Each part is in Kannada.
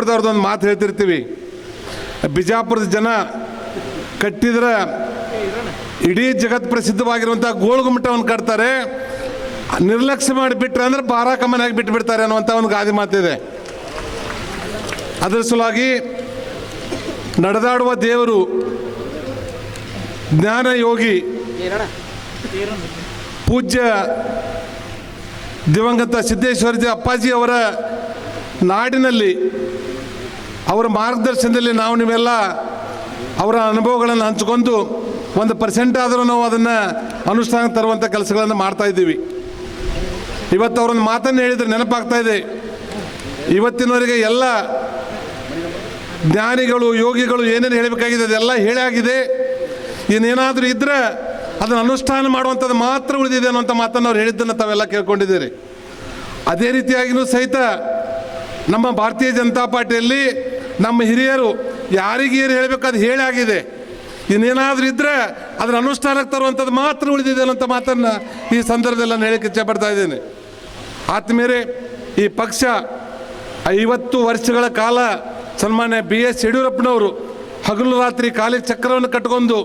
ಬಿಜಾಪುರದವ್ರದ್ದು ಒಂದು ಮಾತು ಹೇಳ್ತಿರ್ತೀವಿ. ಬಿಜಾಪುರದ ಜನ ಕಟ್ಟಿದ್ರೆ ಇಡೀ ಜಗತ್ ಪ್ರಸಿದ್ಧವಾಗಿರುವಂಥ ಗೋಳ್ಗುಮಟವನ್ನು ಕಟ್ತಾರೆ. ನಿರ್ಲಕ್ಷ್ಯ ಮಾಡಿಬಿಟ್ರೆ ಅಂದ್ರೆ ಬಾರಾಕ ಕಮ್ಮನಾಗಿ ಬಿಟ್ಟು ಬಿಡ್ತಾರೆ ಅನ್ನುವಂಥ ಒಂದು ಗಾದೆ ಮಾತಿದೆ. ಅದರ ಸಲುವಾಗಿ ನಡೆದಾಡುವ ದೇವರು ಜ್ಞಾನ ಯೋಗಿ ಪೂಜ್ಯ ದಿವಂಗತ ಸಿದ್ದೇಶ್ವರಜಿ ಅಪ್ಪಾಜಿ ಅವರ ನಾಡಿನಲ್ಲಿ ಅವರ ಮಾರ್ಗದರ್ಶನದಲ್ಲಿ ನಾವು ನೀವೆಲ್ಲ ಅವರ ಅನುಭವಗಳನ್ನು ಹಂಚಿಕೊಂಡು ಒಂದು ಪರ್ಸೆಂಟ್ ಆದರೂ ನಾವು ಅದನ್ನು ಅನುಷ್ಠಾನ ತರುವಂಥ ಕೆಲಸಗಳನ್ನು ಮಾಡ್ತಾ ಇದ್ದೀವಿ. ಇವತ್ತು ಅವರೊಂದು ಮಾತನ್ನು ಹೇಳಿದರೆ ನೆನಪಾಗ್ತಾ ಇದೆ. ಇವತ್ತಿನವರೆಗೆ ಎಲ್ಲ ಜ್ಞಾನಿಗಳು, ಯೋಗಿಗಳು ಏನೇನು ಹೇಳಬೇಕಾಗಿದೆ ಅದೆಲ್ಲ ಹೇಳಾಗಿದೆ ಇನ್ನೇನಾದರೂ ಇದ್ದರೆ ಅದನ್ನು ಅನುಷ್ಠಾನ ಮಾಡುವಂಥದ್ದು ಮಾತ್ರ ಉಳಿದಿದೆ ಅನ್ನೋಂಥ ಮಾತನ್ನು ಅವ್ರು ಹೇಳಿದ್ದನ್ನು ತಾವೆಲ್ಲ ಕೇಳ್ಕೊಂಡಿದ್ದೀರಿ. ಅದೇ ರೀತಿಯಾಗಿಯೂ ಸಹಿತ ನಮ್ಮ ಭಾರತೀಯ ಜನತಾ ಪಾರ್ಟಿಯಲ್ಲಿ ನಮ್ಮ ಹಿರಿಯರು ಯಾರಿಗೆ ಏನು ಹೇಳಬೇಕಾದ ಹೇಳಿ ಆಗಿದೆ. ಇನ್ನೇನಾದರೂ ಇದ್ದರೆ ಅದರ ಅನುಷ್ಠಾನಕ್ಕೆ ತರುವಂಥದ್ದು ಮಾತ್ರ ಉಳಿದಿದೆ ಅನ್ನೋಂಥ ಮಾತನ್ನು ಈ ಸಂದರ್ಭದಲ್ಲಿ ನಾನು ಹೇಳಕ್ಕೆ ಇಚ್ಛೆಪಡ್ತಾ ಇದ್ದೇನೆ. ಆತ್ಮೀಯರೇ, ಈ ಪಕ್ಷ ಐವತ್ತು ವರ್ಷಗಳ ಕಾಲ ಸನ್ಮಾನ್ಯ ಬಿ ಎಸ್ ಯಡಿಯೂರಪ್ಪನವರು ಹಗಲು ರಾತ್ರಿ ಕಾಲಿಗೆ ಚಕ್ರವನ್ನು ಕಟ್ಕೊಂಡು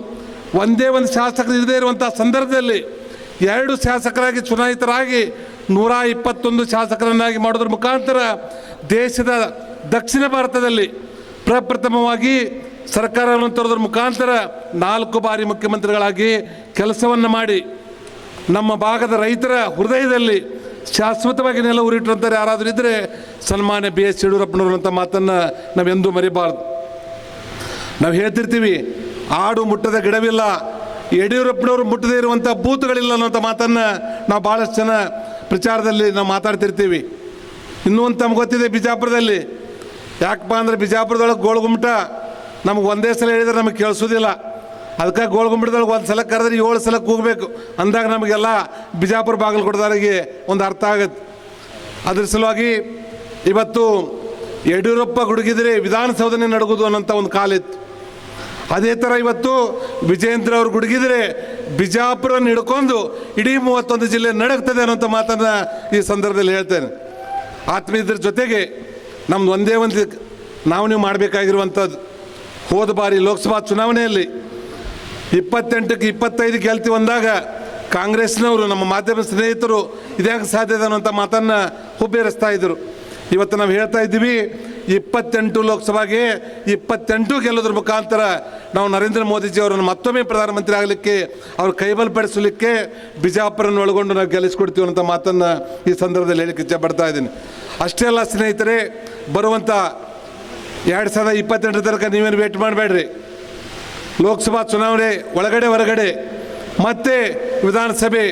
ಒಂದೇ ಒಂದು ಶಾಸಕರು ಇರದೇ ಇರುವಂಥ ಸಂದರ್ಭದಲ್ಲಿ ಎರಡು ಶಾಸಕರಾಗಿ ಚುನಾಯಿತರಾಗಿ ನೂರ ಇಪ್ಪತ್ತೊಂದು ಶಾಸಕರನ್ನಾಗಿ ಮಾಡೋದ್ರ ಮುಖಾಂತರ ದೇಶದ ದಕ್ಷಿಣ ಭಾರತದಲ್ಲಿ ಪ್ರಪ್ರಥಮವಾಗಿ ಸರ್ಕಾರವನ್ನು ತರೋದ್ರ ಮುಖಾಂತರ ನಾಲ್ಕು ಬಾರಿ ಮುಖ್ಯಮಂತ್ರಿಗಳಾಗಿ ಕೆಲಸವನ್ನು ಮಾಡಿ ನಮ್ಮ ಭಾಗದ ರೈತರ ಹೃದಯದಲ್ಲಿ ಶಾಶ್ವತವಾಗಿ ನೆಲ ಉರಿಟ್ಟಿರುವಂಥವ್ರು ಯಾರಾದರೂ ಇದ್ದರೆ ಸನ್ಮಾನ್ಯ ಬಿ ಎಸ್ ಯಡಿಯೂರಪ್ಪನವರು ಅಂತ ಮಾತನ್ನು ನಾವೆಂದೂ ಮರಿಬಾರ್ದು. ನಾವು ಹೇಳ್ತಿರ್ತೀವಿ, ಆಡು ಮುಟ್ಟದ ಗಿಡವಿಲ್ಲ, ಯಡಿಯೂರಪ್ಪನವರು ಮುಟ್ಟದೇ ಇರುವಂಥ ಬೂತ್ಗಳಿಲ್ಲ ಅನ್ನೋಂಥ ಮಾತನ್ನು ನಾವು ಭಾಳಷ್ಟು ಜನ ಪ್ರಚಾರದಲ್ಲಿ ನಾವು ಮಾತಾಡ್ತಿರ್ತೀವಿ. ಇನ್ನೂ ಒಂದು ತಮ್ಗೆ ಗೊತ್ತಿದೆ, ಬಿಜಾಪುರದಲ್ಲಿ ಯಾಕಪ್ಪ ಅಂದ್ರೆ ಬಿಜಾಪುರದೊಳಗೆ ಗೋಳ್ಗುಮಟ ನಮ್ಗೆ ಒಂದೇ ಸಲ ಹೇಳಿದ್ರೆ ನಮಗೆ ಕೇಳಿಸೋದಿಲ್ಲ. ಅದಕ್ಕೆ ಗೋಳ್ಗುಮಟದೊಳಗೆ ಒಂದು ಸಲ ಕರೆದ್ರೆ ಏಳು ಸಲ ಕೂಗಬೇಕು ಅಂದಾಗ ನಮಗೆಲ್ಲ ಬಿಜಾಪುರ ಬಾಗಲಕೋಟದವರಿಗೆ ಒಂದು ಅರ್ಥ ಆಗುತ್ತೆ ಅದ್ರ ಸಲುವಾಗಿ ಇವತ್ತು ಯಡಿಯೂರಪ್ಪ ಗುಡುಗಿದ್ರೆ ವಿಧಾನಸೌಧನೇ ನಡಗುದು ಅನ್ನೋಂಥ ಒಂದು ಕಾಲಿತ್ತು. ಅದೇ ಥರ ಇವತ್ತು ವಿಜಯೇಂದ್ರ ಅವರು ಗುಡುಗಿದ್ರೆ ಬಿಜಾಪುರ ಹಿಡ್ಕೊಂಡು ಇಡೀ ಮೂವತ್ತೊಂದು ಜಿಲ್ಲೆ ನಡಗ್ತದೆ ಅನ್ನೋಂಥ ಮಾತನ್ನು ಈ ಸಂದರ್ಭದಲ್ಲಿ ಹೇಳ್ತೇನೆ. ಆತ್ಮೀಯದ್ರ ಜೊತೆಗೆ ನಮ್ದು ಒಂದೇ ಒಂದು ನಾವು ನೀವು ಮಾಡಬೇಕಾಗಿರುವಂಥದ್ದು. ಹೋದ ಬಾರಿ ಲೋಕಸಭಾ ಚುನಾವಣೆಯಲ್ಲಿ ಇಪ್ಪತ್ತೆಂಟಕ್ಕೆ ಇಪ್ಪತ್ತೈದು ಗೆಲ್ತೀವಿ ಅಂದಾಗ ಕಾಂಗ್ರೆಸ್ನವರು, ನಮ್ಮ ಮಾಧ್ಯಮ ಸ್ನೇಹಿತರು ಇದ್ಯಾಕೆ ಸಾಧ್ಯ ಅನ್ನೋಂಥ ಮಾತನ್ನು ಹುಬ್ಬೇರಿಸ್ತಾ ಇದ್ದರು. ಇವತ್ತು ನಾವು ಹೇಳ್ತಾ ಇದ್ದೀವಿ, ಇಪ್ಪತ್ತೆಂಟು ಲೋಕಸಭೆಗೆ ಇಪ್ಪತ್ತೆಂಟು ಗೆಲ್ಲೋದ್ರ ಮುಖಾಂತರ ನಾವು ನರೇಂದ್ರ ಮೋದಿಜಿ ಅವರನ್ನು ಮತ್ತೊಮ್ಮೆ ಪ್ರಧಾನಮಂತ್ರಿ ಆಗಲಿಕ್ಕೆ, ಅವ್ರ ಕೈಬಲಪಡಿಸಲಿಕ್ಕೆ ಬಿಜಾಪುರನ್ನು ಒಳಗೊಂಡು ನಾವು ಗೆಲ್ಲಿಸ್ಕೊಡ್ತೀವಿ ಅನ್ನೋ ಮಾತನ್ನು ಈ ಸಂದರ್ಭದಲ್ಲಿ ಹೇಳಿಕ್ಕೆ ಇಚ್ಛೆಪಡ್ತಾ ಇದ್ದೀನಿ. ಅಷ್ಟೇ ಅಲ್ಲ ಸ್ನೇಹಿತರೆ, ಬರುವಂಥ ಎರಡು ಸಾವಿರದ ಇಪ್ಪತ್ತೆಂಟರ ತನಕ ನೀವೇನು ವೇಟ್ ಮಾಡಬೇಡ್ರಿ. ಲೋಕಸಭಾ ಚುನಾವಣೆ ಒಳಗಡೆ ಹೊರಗಡೆ, ಮತ್ತೆ ವಿಧಾನಸಭೆ,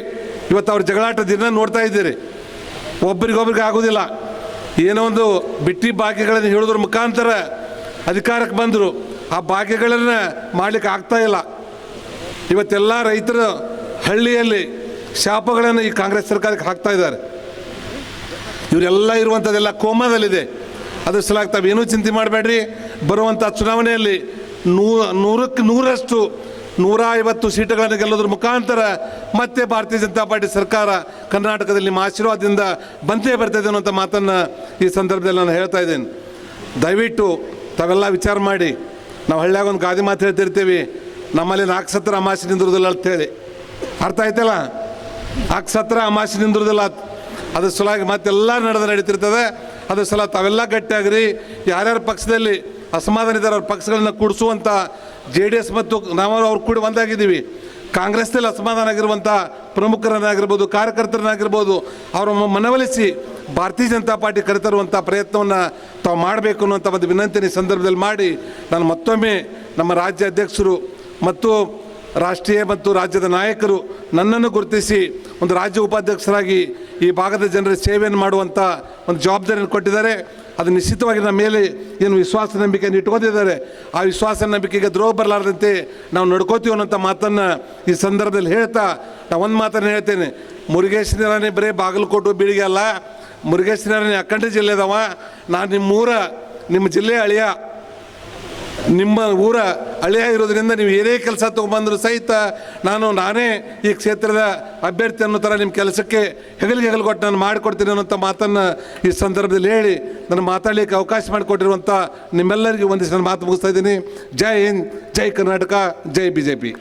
ಇವತ್ತು ಅವ್ರ ಜಗಳಾಟ ದಿನ ನೋಡ್ತಾ ಇದ್ದೀರಿ. ಒಬ್ರಿಗೊಬ್ರಿಗೆ ಆಗೋದಿಲ್ಲ. ಏನೋ ಒಂದು ಬಿಟ್ಟಿ ಬಾಕಿಗಳನ್ನು ಹೇಳೋದ್ರ ಮುಖಾಂತರ ಅಧಿಕಾರಕ್ಕೆ ಬಂದರು. ಆ ಬಾಕಿಗಳನ್ನು ಮಾಡಲಿಕ್ಕೆ ಆಗ್ತಾ ಇಲ್ಲ. ಇವತ್ತೆಲ್ಲ ರೈತರು ಹಳ್ಳಿಯಲ್ಲಿ ಶಾಪಗಳನ್ನು ಈ ಕಾಂಗ್ರೆಸ್ ಸರ್ಕಾರಕ್ಕೆ ಹಾಕ್ತಾ ಇದ್ದಾರೆ. ಇವರೆಲ್ಲ ಇರುವಂಥದ್ದೆಲ್ಲ ಕೋಮದಲ್ಲಿದೆ. ಅದ್ರ ಸಲಾಗಿ ಏನೂ ಚಿಂತೆ ಮಾಡಬೇಡ್ರಿ. ಬರುವಂಥ ಚುನಾವಣೆಯಲ್ಲಿ ನೂ ನೂರಕ್ಕೆ ನೂರಷ್ಟು ನೂರ ಐವತ್ತು ಸೀಟುಗಳನ್ನು ಗೆಲ್ಲೋದ್ರ ಮುಖಾಂತರ ಮತ್ತೆ ಭಾರತೀಯ ಜನತಾ ಪಾರ್ಟಿ ಸರ್ಕಾರ ಕರ್ನಾಟಕದಲ್ಲಿ ನಿಮ್ಮ ಆಶೀರ್ವಾದದಿಂದ ಬಂದೇ ಬರ್ತದೆ ಅನ್ನೋಂಥ ಮಾತನ್ನು ಈ ಸಂದರ್ಭದಲ್ಲಿ ನಾನು ಹೇಳ್ತಾ ಇದ್ದೇನೆ. ದಯವಿಟ್ಟು ತಾವೆಲ್ಲ ವಿಚಾರ ಮಾಡಿ, ನಾವು ಹಳ್ಳಿಯಾಗ ಒಂದು ಗಾದಿ ಮಾತು ಹೇಳ್ತಿರ್ತೀವಿ ನಮ್ಮಲ್ಲಿ ನಾಲ್ಕು ಸತ್ರ ಅಮಾಸೆ ನಿಂದಿರೋದಿಲ್ಲ ಅಂತೇಳಿ ಅರ್ಥ ಆಯ್ತಲ್ಲ? ನಾಲ್ಕು ಸತ್ರ ಅಮಾಸೆ ನಿಂದಿರೋದಿಲ್ಲ ಅದ್ರ ಸಲುವಾಗಿ ಮತ್ತೆಲ್ಲ ನಡೆದು ನಡೀತಿರ್ತದೆ. ಅದ್ರ ಸಲ ತಾವೆಲ್ಲ ಗಟ್ಟಿಯಾಗ್ರಿ. ಯಾರ್ಯಾರ ಪಕ್ಷದಲ್ಲಿ ಅಸಮಾಧಾನ ಇದ್ದಾರೆ ಅವ್ರ ಪಕ್ಷಗಳನ್ನ ಕೂಡಿಸುವಂಥ ಜೆ ಡಿ ಎಸ್ ಮತ್ತು ನಾವು ಅವ್ರು ಕೂಡ ಒಂದಾಗಿದ್ದೀವಿ. ಕಾಂಗ್ರೆಸ್ನಲ್ಲಿ ಅಸಮಾಧಾನ ಆಗಿರುವಂಥ ಪ್ರಮುಖರನ್ನಾಗಿರ್ಬೋದು, ಕಾರ್ಯಕರ್ತರನ್ನಾಗಿರ್ಬೋದು, ಅವರ ಮನವೊಲಿಸಿ ಭಾರತೀಯ ಜನತಾ ಪಾರ್ಟಿ ಕರೆತರುವಂಥ ಪ್ರಯತ್ನವನ್ನು ತಾವು ಮಾಡಬೇಕು ಅನ್ನುವಂಥ ಒಂದು ವಿನಂತಿನ ಸಂದರ್ಭದಲ್ಲಿ ಮಾಡಿ ನಾನು ಮತ್ತೊಮ್ಮೆ ನಮ್ಮ ರಾಜ್ಯ ಅಧ್ಯಕ್ಷರು ಮತ್ತು ರಾಷ್ಟ್ರೀಯ ಮತ್ತು ರಾಜ್ಯದ ನಾಯಕರು ನನ್ನನ್ನು ಗುರುತಿಸಿ ಒಂದು ರಾಜ್ಯ ಉಪಾಧ್ಯಕ್ಷರಾಗಿ ಈ ಭಾಗದ ಜನರ ಸೇವೆಯನ್ನು ಮಾಡುವಂಥ ಒಂದು ಜವಾಬ್ದಾರಿಯನ್ನು ಕೊಟ್ಟಿದ್ದಾರೆ. ಅದು ನಿಶ್ಚಿತವಾಗಿ ನಮ್ಮ ಮೇಲೆ ಏನು ವಿಶ್ವಾಸ ನಂಬಿಕೆಯನ್ನು ಇಟ್ಕೊಂಡಿದ್ದಾರೆ. ಆ ವಿಶ್ವಾಸ ನಂಬಿಕೆಗೆ ದ್ರೋಹ ಬರಲಾರದಂತೆ ನಾವು ನಡ್ಕೋತೀವಿ ಅನ್ನೋಂಥ ಮಾತನ್ನು ಈ ಸಂದರ್ಭದಲ್ಲಿ ಹೇಳ್ತಾ ನಾನು ಒಂದು ಮಾತನ್ನು ಹೇಳ್ತೇನೆ. ಮುರುಗೇಶ್ ನಿರಾಣಿ ಬರೀ ಬಾಗಲಕೋಟೆ ಬೀಳಿಗೆ ಅಲ್ಲ, ಮುರುಗೇಶ್ ನಿರಾಣಿ ಅಖಂಡ ಜಿಲ್ಲೆ ಅದಾವ. ನಾನು ನಿಮ್ಮ ಊರ ನಿಮ್ಮ ಜಿಲ್ಲೆ ಅಳಿಯ ನಿಮ್ಮ ಊರ ಹಳೆಯ ಇರೋದ್ರಿಂದ ನೀವು ಏನೇ ಕೆಲಸ ತೊಗೊಂಬಂದ್ರು ಸಹಿತ ನಾನು ನಾನೇ ಈ ಕ್ಷೇತ್ರದ ಅಭ್ಯರ್ಥಿ ಅನ್ನೋ ಥರ ನಿಮ್ಮ ಕೆಲಸಕ್ಕೆ ಹೆಗಲಿಗೆ ಹೆಗಲು ಕೊಟ್ಟು ನಾನು ಮಾಡಿಕೊಡ್ತೀನಿ ಅನ್ನೋಂಥ ಮಾತನ್ನು ಈ ಸಂದರ್ಭದಲ್ಲಿ ಹೇಳಿ ನಾನು ಮಾತಾಡಲಿಕ್ಕೆ ಅವಕಾಶ ಮಾಡಿಕೊಟ್ಟಿರುವಂಥ ನಿಮ್ಮೆಲ್ಲರಿಗೂ ಒಂದಿಷ್ಟು ನಾನು ಮಾತು ಮುಗಿಸ್ತಾ ಇದ್ದೀನಿ. ಜೈ ಹಿಂದ್, ಜೈ ಕರ್ನಾಟಕ, ಜೈ ಬಿ ಜೆ ಪಿ